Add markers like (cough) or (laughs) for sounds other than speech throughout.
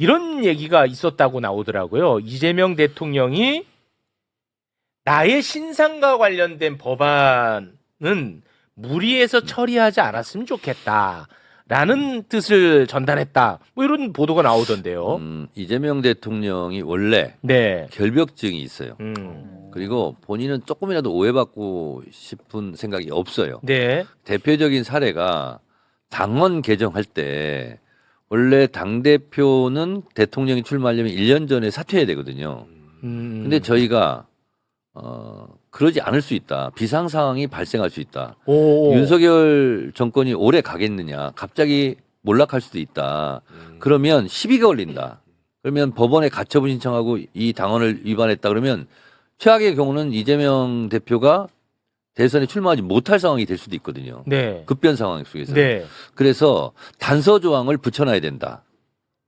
이런 얘기가 있었다고 나오더라고요. 이재명 대통령이 나의 신상과 관련된 법안은 무리해서 처리하지 않았으면 좋겠다. 라는 뜻을 전달했다. 뭐 이런 보도가 나오던데요. 음, 이재명 대통령이 원래 네. 결벽증이 있어요. 음. 그리고 본인은 조금이라도 오해받고 싶은 생각이 없어요. 네. 대표적인 사례가 당원 개정할 때 원래 당 대표는 대통령이 출마하려면 1년 전에 사퇴해야 되거든요. 음. 근데 저희가 어 그러지 않을 수 있다. 비상 상황이 발생할 수 있다. 오. 윤석열 정권이 오래 가겠느냐? 갑자기 몰락할 수도 있다. 그러면 시비가 걸린다. 그러면 법원에 가처분 신청하고 이 당원을 위반했다 그러면 최악의 경우는 이재명 대표가 대선에 출마하지 못할 상황이 될 수도 있거든요. 네. 급변 상황 속에서. 네. 그래서 단서 조항을 붙여놔야 된다.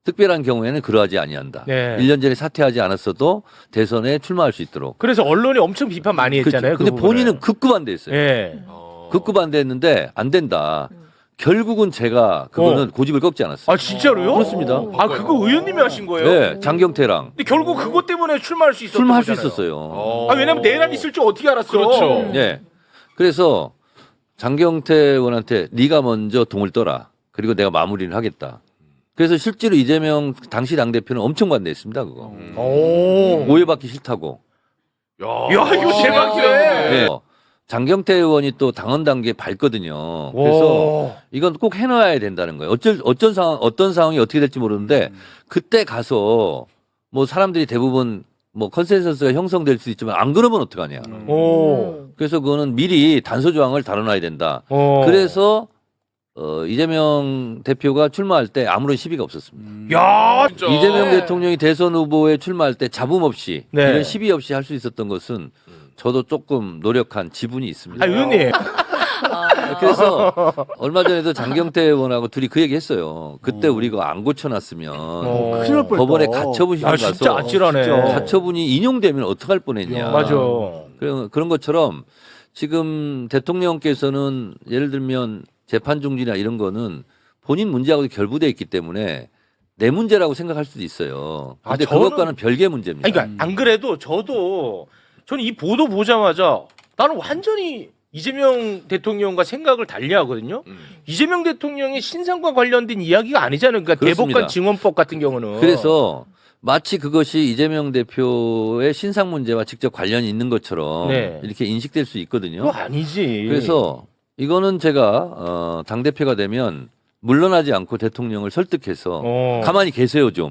특별한 경우에는 그러하지 아니한다. 네. 1년 전에 사퇴하지 않았어도 대선에 출마할 수 있도록. 그래서 언론이 엄청 비판 많이 했잖아요. 그렇죠. 근데 그 부분을. 본인은 극구 반대했어요. 예. 극구 반대했는데 안 된다. 결국은 제가 그거는 고집을 꺾지 않았어요. 아 진짜로요? 그렇습니다. 아 그거 의원님이 하신 거예요? 네, 장경태랑 근데 결국 그것 때문에 출마할 수 있었던 출마할 수 거잖아요. 있었어요. 아 왜냐면 내란 있을 줄 어떻게 알았어? 그렇죠. 네. 그래서 장경태 의원한테 네가 먼저 동을 떠라. 그리고 내가 마무리를 하겠다. 그래서 실제로 이재명 당시 당 대표는 엄청 반대했습니다. 그거 오. 오해받기 싫다고. 야, 야, 이거 대박이네. 네. 장경태 의원이 또 당원 단계에 밟거든요. 그래서 와. 이건 꼭 해놔야 된다는 거예요. 어쩔 어떤 상황 어떤 상황이 어떻게 될지 모르는데 그때 가서 뭐 사람들이 대부분 뭐 컨센서스가 형성될 수 있지만 안 그러면 어떡하냐. 오. 그래서 그거는 미리 단서 조항을 다뤄놔야 된다. 어. 그래서 어, 이재명 대표가 출마할 때 아무런 시비가 없었습니다. 야. 진짜. 이재명 대통령이 대선 후보에 출마할 때 잡음 없이 네. 이런 시비 없이 할 수 있었던 것은 저도 조금 노력한 지분이 있습니다. 아 의원님. (laughs) 그래서 얼마 전에도 (laughs) 장경태 의원하고 둘이 그 얘기 했어요. 그때 음. 우리가 안 고쳐놨으면 어. 큰일 날 뻔했다. 법원에 가처분 신청 아 진짜 가서 아찔하네. 가처분이 인용되면 어떡할 뻔했냐. 맞아. 그런, 그런 것처럼 지금 대통령께서는 예를 들면 재판 중지나 이런 거는 본인 문제하고 결부돼 있기 때문에 내 문제라고 생각할 수도 있어요. 아, 근데 저는- 그것과는 별개 문제입니다. 아니, 그러니까 안 그래도 저도 저는 이 보도 보자마자 나는 완전히 이재명 대통령과 생각을 달리하거든요. 음. 이재명 대통령의 신상과 관련된 이야기가 아니잖아요. 그러니까 그렇습니다. 대법관 증언법 같은 경우는 그래서 마치 그것이 이재명 대표의 신상 문제와 직접 관련이 있는 것처럼 네. 이렇게 인식될 수 있거든요. 그거 아니지. 그래서 이거는 제가 어, 당 대표가 되면 물러나지 않고 대통령을 설득해서 어. 가만히 계세요 좀.